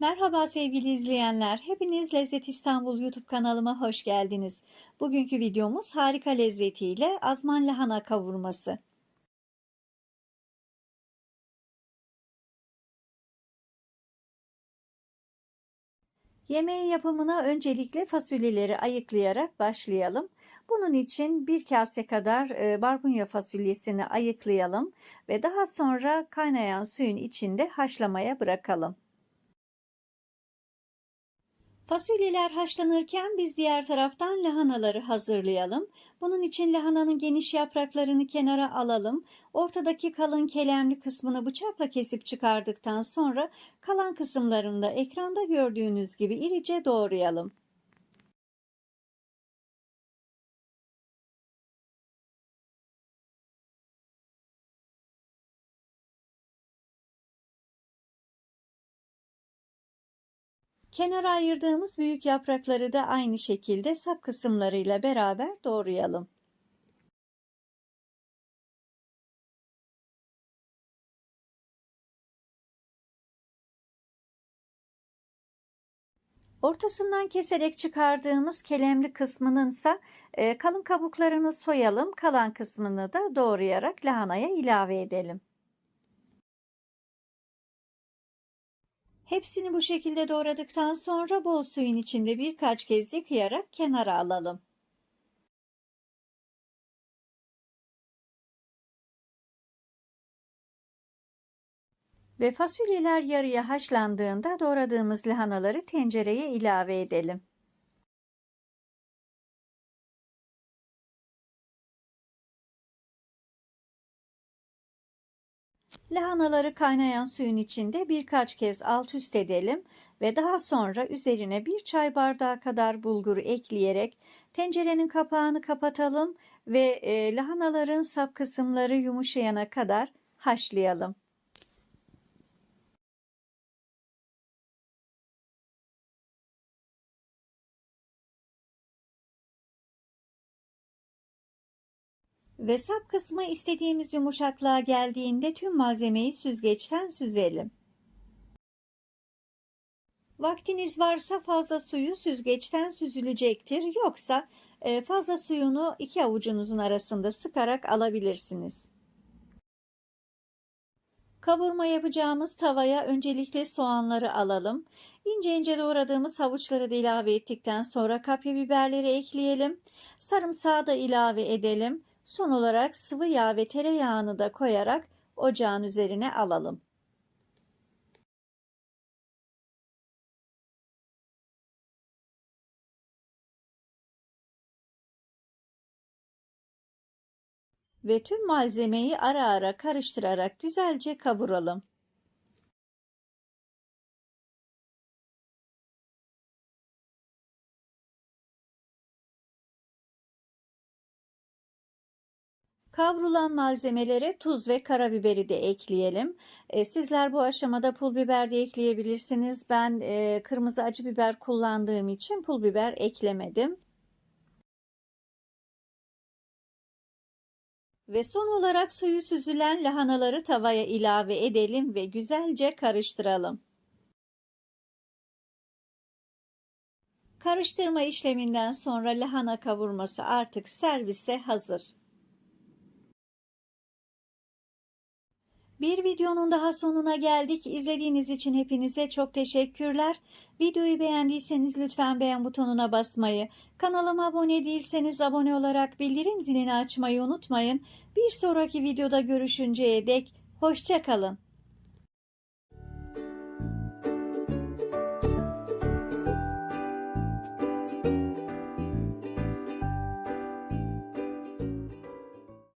Merhaba sevgili izleyenler. Hepiniz Lezzet İstanbul YouTube kanalıma hoş geldiniz. Bugünkü videomuz harika lezzetiyle azman lahana kavurması. Yemeğin yapımına öncelikle fasulyeleri ayıklayarak başlayalım. Bunun için bir kase kadar e, barbunya fasulyesini ayıklayalım ve daha sonra kaynayan suyun içinde haşlamaya bırakalım. Fasulyeler haşlanırken biz diğer taraftan lahanaları hazırlayalım. Bunun için lahananın geniş yapraklarını kenara alalım. Ortadaki kalın kelemli kısmını bıçakla kesip çıkardıktan sonra kalan kısımlarını da ekranda gördüğünüz gibi irice doğrayalım. Kenara ayırdığımız büyük yaprakları da aynı şekilde sap kısımlarıyla beraber doğrayalım. Ortasından keserek çıkardığımız kelemli kısmının ise kalın kabuklarını soyalım. Kalan kısmını da doğrayarak lahanaya ilave edelim. Hepsini bu şekilde doğradıktan sonra bol suyun içinde birkaç kez yıkayarak kenara alalım. Ve fasulyeler yarıya haşlandığında doğradığımız lahanaları tencereye ilave edelim. Lahanaları kaynayan suyun içinde birkaç kez alt üst edelim ve daha sonra üzerine bir çay bardağı kadar bulgur ekleyerek tencerenin kapağını kapatalım ve e, lahanaların sap kısımları yumuşayana kadar haşlayalım. Ve sap kısmı istediğimiz yumuşaklığa geldiğinde tüm malzemeyi süzgeçten süzelim. Vaktiniz varsa fazla suyu süzgeçten süzülecektir. Yoksa e, fazla suyunu iki avucunuzun arasında sıkarak alabilirsiniz. Kavurma yapacağımız tavaya öncelikle soğanları alalım. İnce ince doğradığımız havuçları da ilave ettikten sonra kapya biberleri ekleyelim. Sarımsağı da ilave edelim. Son olarak sıvı yağ ve tereyağını da koyarak ocağın üzerine alalım. Ve tüm malzemeyi ara ara karıştırarak güzelce kavuralım. Kavrulan malzemelere tuz ve karabiberi de ekleyelim. E, sizler bu aşamada pul biber de ekleyebilirsiniz. Ben e, kırmızı acı biber kullandığım için pul biber eklemedim. Ve son olarak suyu süzülen lahanaları tavaya ilave edelim ve güzelce karıştıralım. Karıştırma işleminden sonra lahana kavurması artık servise hazır. Bir videonun daha sonuna geldik. İzlediğiniz için hepinize çok teşekkürler. Videoyu beğendiyseniz lütfen beğen butonuna basmayı, kanalıma abone değilseniz abone olarak bildirim zilini açmayı unutmayın. Bir sonraki videoda görüşünceye dek hoşçakalın.